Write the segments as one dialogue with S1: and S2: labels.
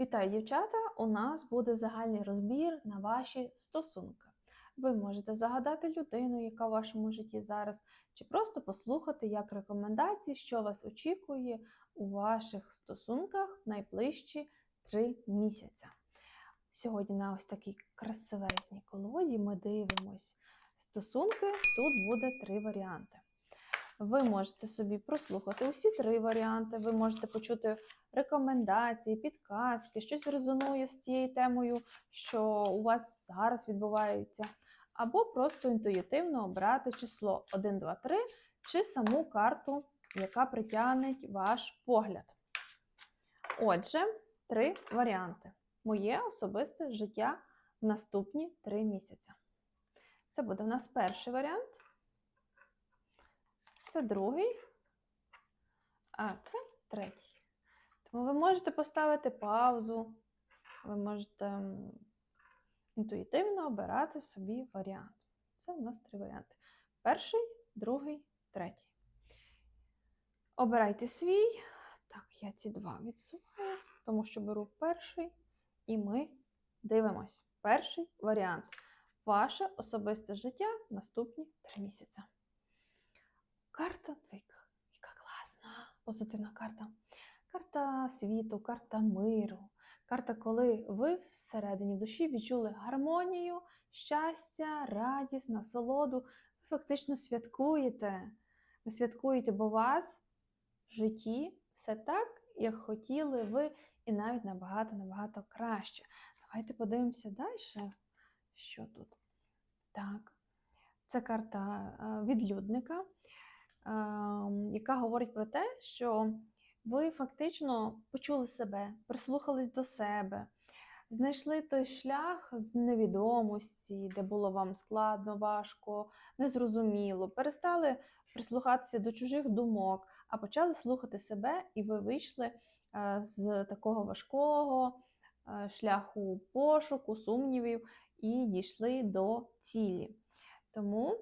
S1: Вітаю, дівчата! У нас буде загальний розбір на ваші стосунки. Ви можете загадати людину, яка в вашому житті зараз, чи просто послухати як рекомендації, що вас очікує у ваших стосунках в найближчі три місяця. Сьогодні на ось такій красивезній колоді ми дивимось стосунки. Тут буде три варіанти. Ви можете собі прослухати усі три варіанти, ви можете почути рекомендації, підказки, щось резонує з тією темою, що у вас зараз відбувається, або просто інтуїтивно обрати число 1, 2, 3 чи саму карту, яка притягне ваш погляд. Отже, три варіанти. Моє особисте життя в наступні три місяці. Це буде в нас перший варіант. Це другий, а це третій. Тому ви можете поставити паузу, ви можете інтуїтивно обирати собі варіант. Це у нас три варіанти: перший, другий, третій. Обирайте свій. Так, я ці два відсуваю, тому що беру перший, і ми дивимось. Перший варіант. Ваше особисте життя наступні три місяці. Карта двійка. Яка класна, позитивна карта. Карта світу, карта миру. Карта, коли ви всередині душі відчули гармонію, щастя, радість, насолоду. Ви фактично святкуєте. Ви святкуєте, бо у вас в житті все так, як хотіли ви, і навіть набагато-набагато краще. Давайте подивимося далі, що тут. Так, це карта е, відлюдника, ем, яка говорить про те, що ви фактично почули себе, прислухались до себе, знайшли той шлях з невідомості, де було вам складно, важко, незрозуміло, перестали прислухатися до чужих думок, а почали слухати себе, і ви вийшли е, з такого важкого е, шляху пошуку, сумнівів і дійшли до цілі. Тому,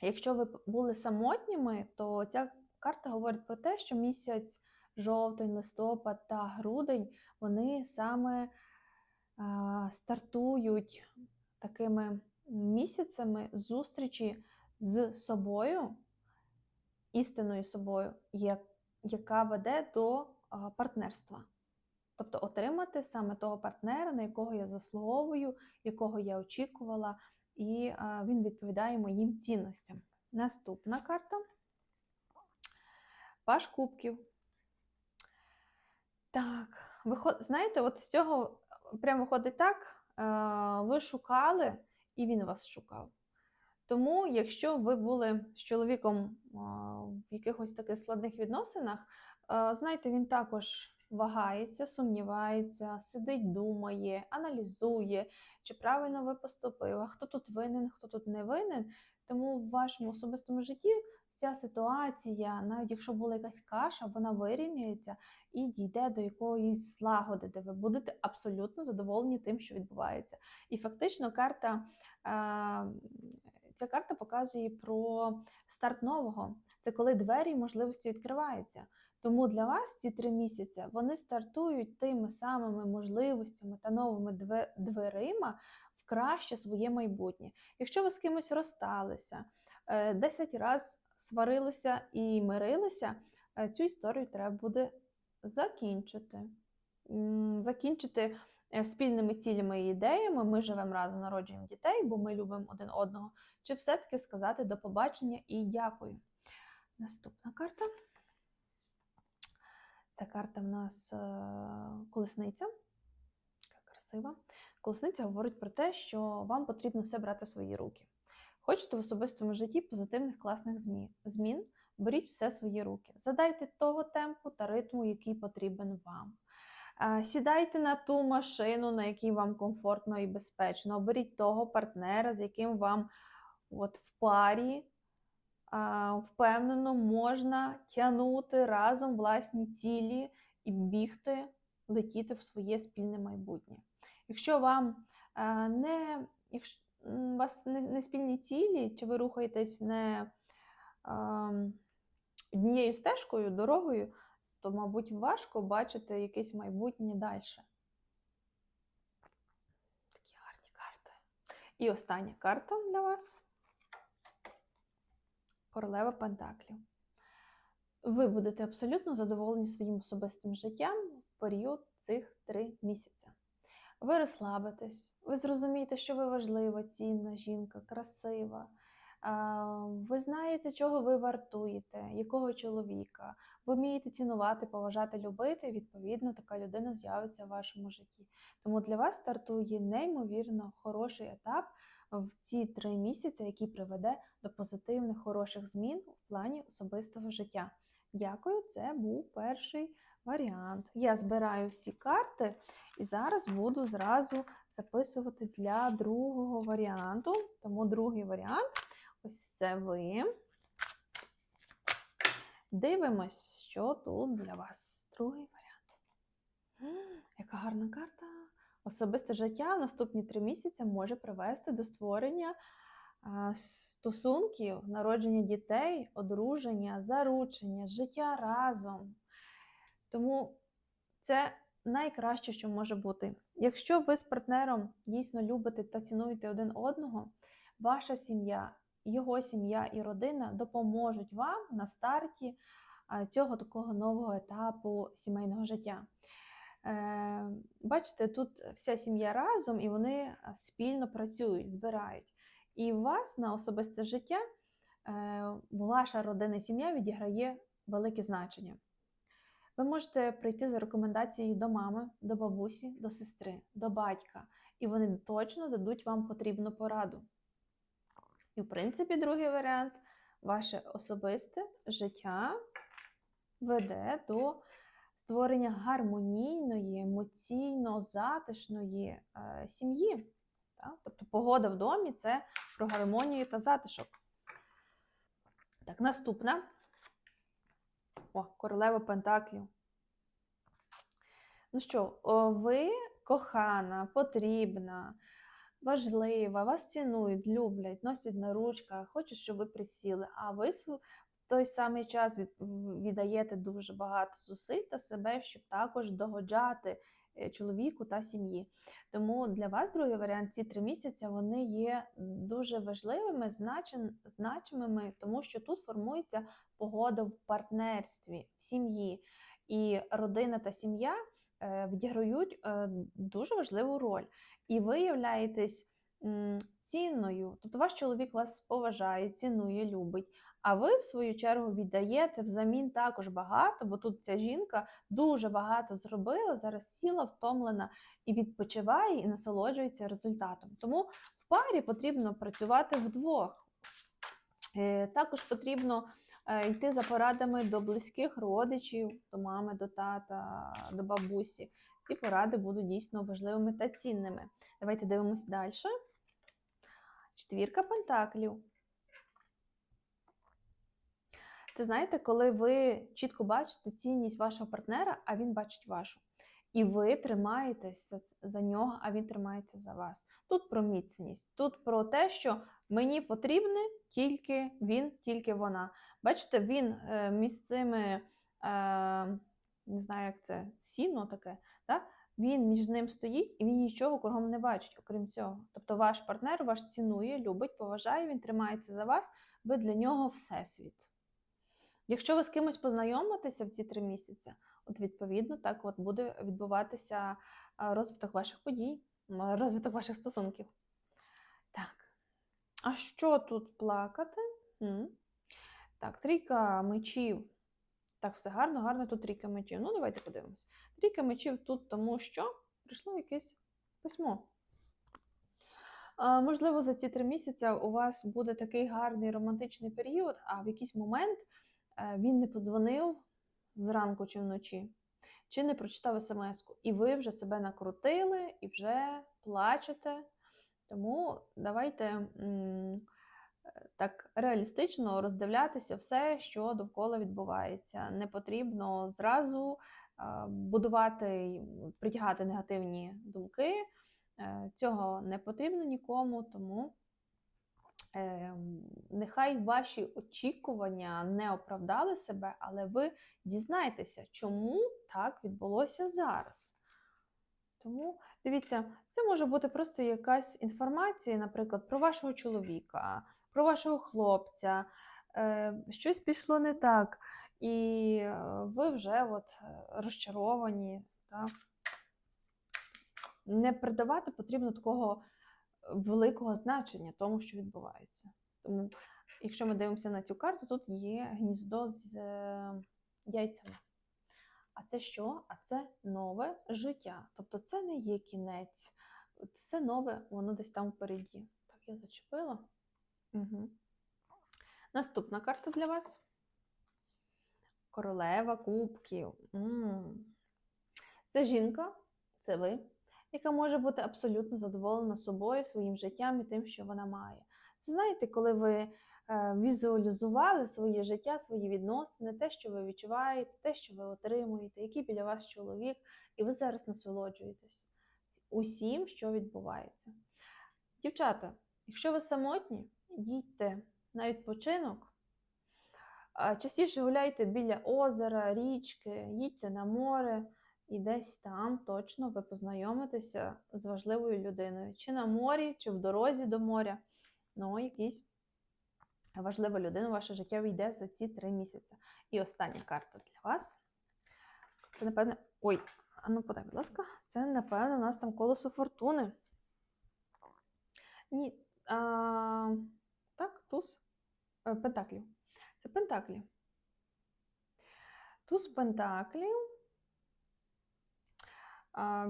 S1: якщо ви були самотніми, то ця карта говорить про те, що місяць жовтень, листопад та грудень вони саме стартують такими місяцями зустрічі з собою, істинною собою, як- яка веде до партнерства. Тобто отримати саме того партнера, на якого я заслуговую, якого я очікувала, і він відповідає моїм цінностям. Наступна карта. Паш кубків. Так, виход... знаєте, от з цього прямо виходить так, е, ви шукали, і він вас шукав. Тому, якщо ви були з чоловіком е, в якихось таких складних відносинах, е, знаєте, він також вагається, сумнівається, сидить, думає, аналізує, чи правильно ви поступили, хто тут винен, хто тут не винен. Тому в вашому особистому житті ця ситуація, навіть якщо була якась каша, вона вирівнюється і дійде до якоїсь злагоди, де ви будете абсолютно задоволені тим, що відбувається. І фактично карта. е, Ця карта показує про старт нового. Це коли двері і можливості відкриваються. Тому для вас ці три місяці вони стартують тими самими можливостями та новими дверима в краще своє майбутнє. Якщо ви з кимось розсталися, е, 10 разів сварилися і мирилися, е, цю історію треба буде закінчити. Закінчити е, спільними цілями і ідеями. Ми живемо разом, народжуємо дітей, бо ми любимо один одного. Чи все-таки сказати до побачення і дякую. Наступна карта. Ця карта в нас е, колесниця. Така красива. Колесниця говорить про те, що вам потрібно все брати в свої руки. Хочете в особистому житті позитивних класних змін, беріть все в свої руки. Задайте того темпу та ритму, який потрібен вам. Е, Сідайте на ту машину, на якій вам комфортно і безпечно. Оберіть того партнера, з яким вам от в парі впевнено можна тягнути разом власні цілі і бігти, летіти в своє спільне майбутнє. Якщо вам е, не, якщо у вас не, не спільні цілі, чи ви рухаєтесь не е, однією стежкою, дорогою, то, мабуть, важко бачити якесь майбутнє далі. Такі гарні карти. І остання карта для вас королева Пентаклів. Ви будете абсолютно задоволені своїм особистим життям в період цих три місяця. Ви розслабитесь, ви зрозумієте, що ви важлива, цінна жінка, красива. Ви знаєте, чого ви вартуєте, якого чоловіка. Ви вмієте цінувати, поважати, любити. Відповідно, така людина з'явиться в вашому житті. Тому для вас стартує неймовірно хороший етап в ці три місяці, який приведе до позитивних, хороших змін в плані особистого життя. Дякую, це був перший варіант. Я збираю всі карти і зараз буду зразу записувати для другого варіанту. Тому другий варіант ось це ви. Дивимось, що тут для вас. Другий варіант. Яка гарна карта. Особисте життя в наступні три місяці може привести до створення стосунків, народження дітей, одруження, заручення, життя разом. Тому це найкраще, що може бути. Якщо ви з партнером дійсно любите та цінуєте один одного, ваша сім'я, його сім'я і родина допоможуть вам на старті цього такого нового етапу сімейного життя. Е, Бачите, тут вся сім'я разом і вони спільно працюють, збирають. І вас на особисте життя е, ваша родина і сім'я відіграє велике значення. Ви можете прийти за рекомендацією до мами, до бабусі, до сестри, до батька, і вони точно дадуть вам потрібну пораду. І, в принципі, другий варіант ваше особисте життя веде до створення гармонійної, емоційно затишної е, сім'ї. Тобто погода в домі це про гармонію та затишок. Так, наступна. О, королева Пентаклів. Ну що, ви кохана, потрібна, важлива, вас цінують, люблять, носять на ручках, хочуть, щоб ви присіли, а ви в той самий час від- віддаєте дуже багато зусиль та себе, щоб також догоджати чоловіку та сім'ї. Тому для вас другий варіант ці три місяці вони є дуже важливими, значимими, тому що тут формується погода в партнерстві, в сім'ї. І родина та сім'я е, відіграють е, дуже важливу роль. І ви являєтесь цінною. Тобто ваш чоловік вас поважає, цінує, любить. А ви, в свою чергу, віддаєте взамін також багато, бо тут ця жінка дуже багато зробила, зараз сіла, втомлена і відпочиває, і насолоджується результатом. Тому в парі потрібно працювати вдвох. Е, Також потрібно е, йти за порадами до близьких родичів, до мами, до тата, до бабусі. Ці поради будуть дійсно важливими та цінними. Давайте дивимось далі. Четвірка пентаклів. Це знаєте, коли ви чітко бачите цінність вашого партнера, а він бачить вашу. І ви тримаєтесь за, нього, а він тримається за вас. Тут про міцність, тут про те, що мені потрібне тільки він, тільки вона. Бачите, він е, між цими, е, не знаю, як це, сіно таке, да? він між ним стоїть і він нічого кругом не бачить, окрім цього. Тобто ваш партнер вас цінує, любить, поважає, він тримається за вас, ви для нього всесвіт. Якщо ви з кимось познайомитеся в ці три місяці, от відповідно так от буде відбуватися розвиток ваших подій, розвиток ваших стосунків. Так. А що тут плакати? Так, трійка мечів. Так, все гарно, гарно тут трійка мечів. Ну, давайте подивимось. Трійка мечів тут, тому що прийшло якесь письмо. Можливо, за ці три місяці у вас буде такий гарний романтичний період, а в якийсь момент він не подзвонив зранку чи вночі, чи не прочитав смс-ку, і ви вже себе накрутили і вже плачете. Тому давайте е, так реалістично роздивлятися все, що довкола відбувається. Не потрібно зразу е, будувати притягати негативні думки. Е, Цього не потрібно нікому, тому е, нехай ваші очікування не оправдали себе, але ви дізнаєтеся, чому так відбулося зараз. Тому дивіться, це може бути просто якась інформація, наприклад, про вашого чоловіка, про вашого хлопця, е, щось пішло не так, і е, ви вже от е, розчаровані. Так? Не придавати потрібно такого великого значення тому, що відбувається. Тому, якщо ми дивимося на цю карту, тут є гніздо з е, яйцями. А це що? А це нове життя. Тобто це не є кінець. Все нове, воно десь там впереді. Так, я зачепила. Угу. Наступна карта для вас. Королева кубків. м Це жінка, це ви, яка може бути абсолютно задоволена собою, своїм життям і тим, що вона має. Це знаєте, коли ви е, візуалізували своє життя, свої відносини, те, що ви відчуваєте, те, що ви отримуєте, який біля вас чоловік, і ви зараз насолоджуєтесь усім, що відбувається. Дівчата, якщо ви самотні, їдьте на відпочинок. Частіше гуляйте біля озера, річки, їдьте на море, і десь там точно ви познайомитеся з важливою людиною. Чи на морі, чи в дорозі до моря. Ну, якийсь важлива людина ваше життя війде за ці три місяці. І остання карта для вас. Це, напевне. Ой, а ну подай, будь ласка, це, напевно, у нас там колесо фортуни. Ні. А, так, туз Е, Пентаклів. Це Пентаклі. Туз Пентаклів.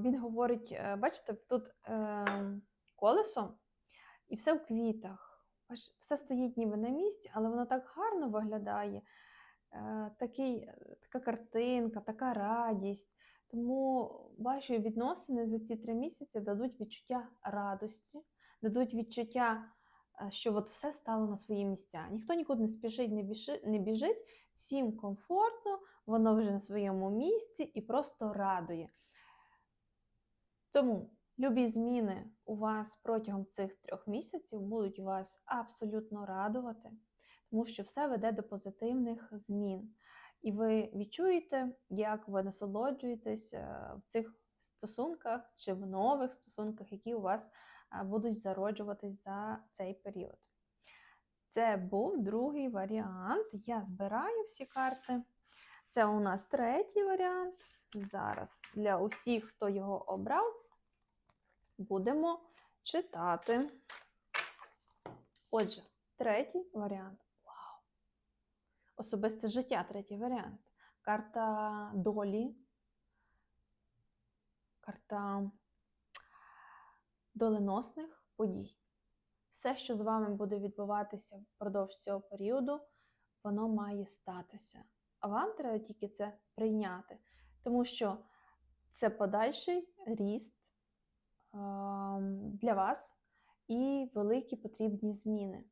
S1: Він говорить, е, бачите, тут е, колесо і все в квітах. Все стоїть ніби на місці, але воно так гарно виглядає. Е, такий, така картинка, така радість. Тому ваші відносини за ці три місяці дадуть відчуття радості, дадуть відчуття, що от все стало на свої місця. Ніхто нікуди не спішить, не біжить, всім комфортно, воно вже на своєму місці і просто радує. Тому любі зміни у вас протягом цих трьох місяців будуть вас абсолютно радувати, тому що все веде до позитивних змін. І ви відчуєте, як ви насолоджуєтесь е, в цих стосунках чи в нових стосунках, які у вас е, будуть зароджуватись за цей період. Це був другий варіант. Я збираю всі карти. Це у нас третій варіант. Зараз для усіх, хто його обрав, будемо читати. Отже, третій варіант. Вау! Особисте життя, третій варіант. Карта долі. Карта доленосних подій. Все, що з вами буде відбуватися впродовж цього періоду, воно має статися. А вам треба тільки це прийняти, тому що це подальший ріст для вас і великі потрібні зміни.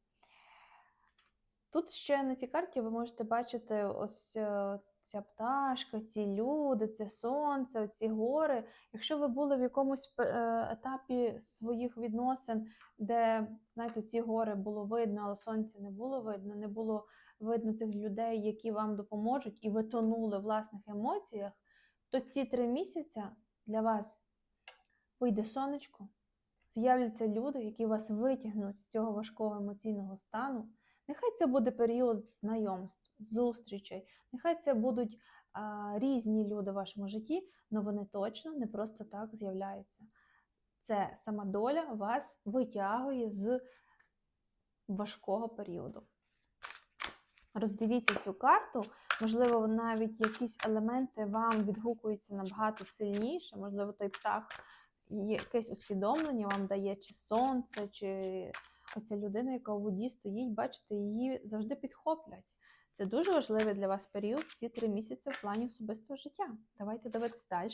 S1: Тут ще на цій карті ви можете бачити ось е, ця пташка, ці люди, це сонце, ці гори. Якщо ви були в якомусь е, етапі своїх відносин, де, знаєте, ці гори було видно, але сонця не було видно, не було видно цих людей, які вам допоможуть, і ви тонули в власних емоціях, то ці три місяці для вас вийде сонечко, з'являться люди, які вас витягнуть з цього важкого емоційного стану. Нехай це буде період знайомств, зустрічей, нехай це будуть а, різні люди в вашому житті, але вони точно не просто так з'являються. Це сама доля вас витягує з важкого періоду. Роздивіться цю карту, можливо, навіть якісь елементи вам відгукуються набагато сильніше, можливо, той птах якесь усвідомлення вам дає, чи сонце, чи оця людина, яка у воді стоїть, бачите, її завжди підхоплять. Це дуже важливий для вас період, ці три місяці в плані особистого життя. Давайте дивитися далі.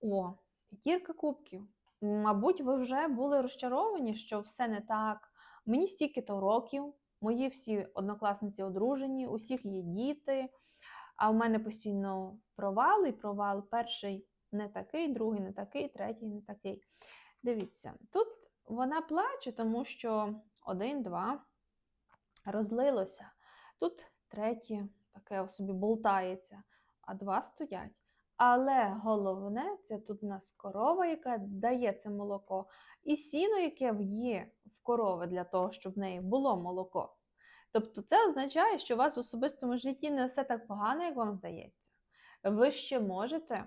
S1: О, п'ятірка кубків. Мабуть, ви вже були розчаровані, що все не так. Мені стільки-то років, мої всі однокласниці одружені, усіх є діти, а в мене постійно провал і провал перший не такий, другий не такий, третій не такий. Дивіться, тут вона плаче, тому що один, два розлилося. Тут третє таке собі болтається, а два стоять. Але головне це тут у нас корова, яка дає це молоко, і сіно, яке є в корови для того, щоб в неї було молоко. Тобто це означає, що у вас в особистому житті не все так погано, як вам здається. Ви ще можете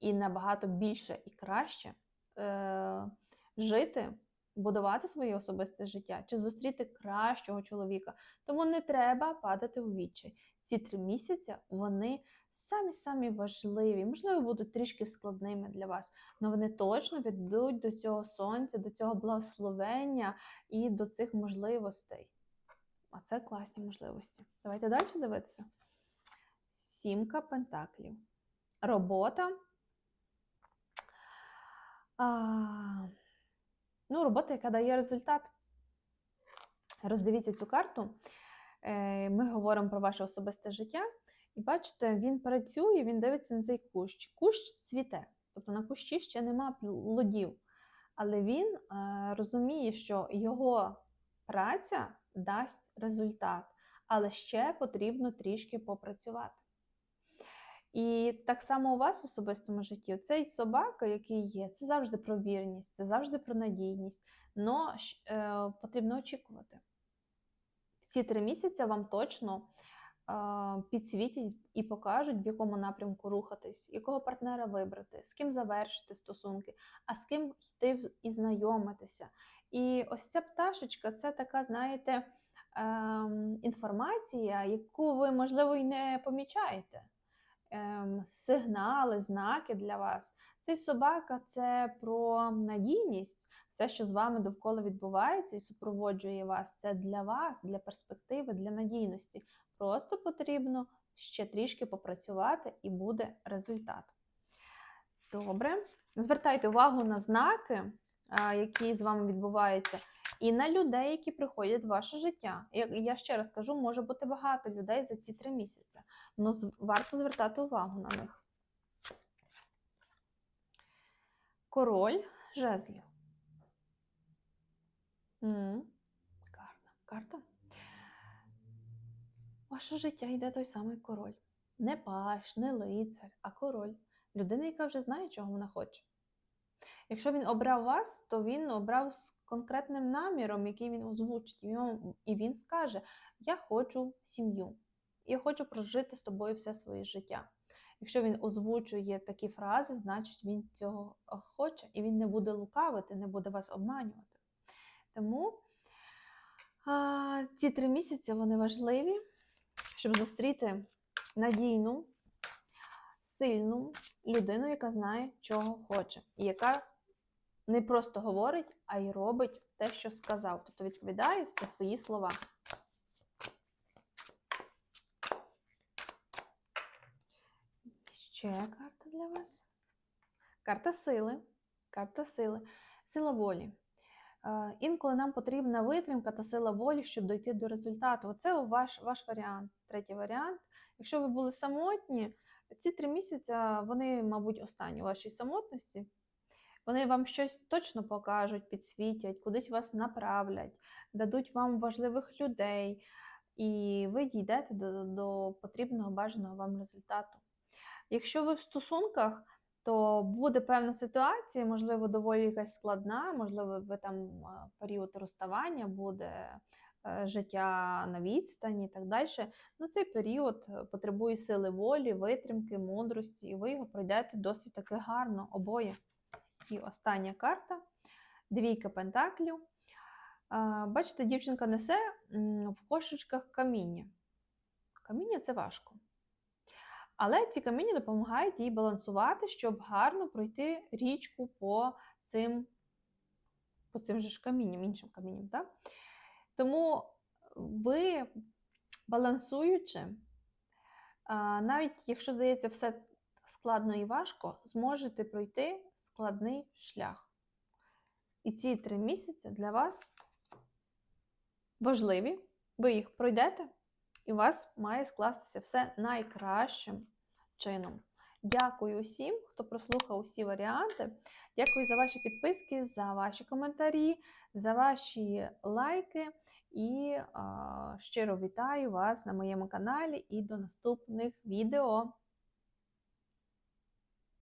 S1: і набагато більше і краще е- жити, будувати своє особисте життя чи зустріти кращого чоловіка. Тому не треба падати у відчай. Ці три місяці вони самі-самі важливі, можливо, будуть трішки складними для вас, але вони точно ведуть до цього сонця, до цього благословення і до цих можливостей. А це класні можливості. Давайте далі дивитися. Сімка пентаклів. Робота. А, ну, робота, яка дає результат. Роздивіться цю карту. Е, Ми говоримо про ваше особисте життя. І бачите, він працює, він дивиться на цей кущ. Кущ цвіте, тобто на кущі ще нема плодів. Але він е, розуміє, що його праця дасть результат, але ще потрібно трішки попрацювати. І так само у вас в особистому житті цей собака, який є, це завжди про вірність, це завжди про надійність. Но е, потрібно очікувати. В ці три місяці вам точно е, підсвітять і покажуть, в якому напрямку рухатись, якого партнера вибрати, з ким завершити стосунки, а з ким йти і знайомитися. І ось ця пташечка це така, знаєте, ем, інформація, яку ви, можливо, і не помічаєте. Ем, сигнали, знаки для вас. Цей собака це про надійність, все, що з вами довкола відбувається і супроводжує вас. Це для вас, для перспективи, для надійності. Просто потрібно ще трішки попрацювати, і буде результат. Добре. Звертайте увагу на знаки, які з вами відбуваються, і на людей, які приходять в ваше життя. Я ще раз кажу, може бути багато людей за ці три місяці, але варто звертати увагу на них. Король жезлів. Карта. Карта. Ваше життя йде той самий король. Не паш, не лицар, а король. Людина, яка вже знає, чого вона хоче. Якщо він обрав вас, то він обрав з конкретним наміром, який він озвучить. І він скаже: Я хочу сім'ю, я хочу прожити з тобою все своє життя. Якщо він озвучує такі фрази, значить він цього хоче і він не буде лукавити, не буде вас обманювати. Тому а, ці три місяці вони важливі, щоб зустріти надійну, сильну людину, яка знає, чого хоче, і яка не просто говорить, а й робить те, що сказав. Тобто відповідає за свої слова. Ще карта для вас. Карта сили. Карта сили. Сила волі. Е, інколи нам потрібна витримка та сила волі, щоб дойти до результату. Оце ваш ваш варіант. Третій варіант. Якщо ви були самотні, ці три місяці, вони, мабуть, останні вашій самотності. Вони вам щось точно покажуть, підсвітять, кудись вас направлять, дадуть вам важливих людей, і ви дійдете до, до потрібного бажаного вам результату. Якщо ви в стосунках, то буде певна ситуація, можливо, доволі якась складна, можливо, ви там період розставання буде. Е, життя на відстані і так далі. Ну, Цей період потребує сили волі, витримки, мудрості, і ви його пройдете досить таки гарно обоє. І остання карта двійка пентаклів. Бачите, дівчинка несе в кошечках каміння. Каміння це важко. Але ці каміння допомагають їй балансувати, щоб гарно пройти річку по цим по цим же ж камінням, іншим камінням. Так? Тому ви, балансуючи, навіть якщо здається, все складно і важко, зможете пройти складний шлях. І ці три місяці для вас важливі, ви їх пройдете, і у вас має скластися все найкращим чином. Дякую усім, хто прослухав усі варіанти. Дякую за ваші підписки, за ваші коментарі, за ваші лайки. І а, щиро вітаю вас на моєму каналі і до наступних відео.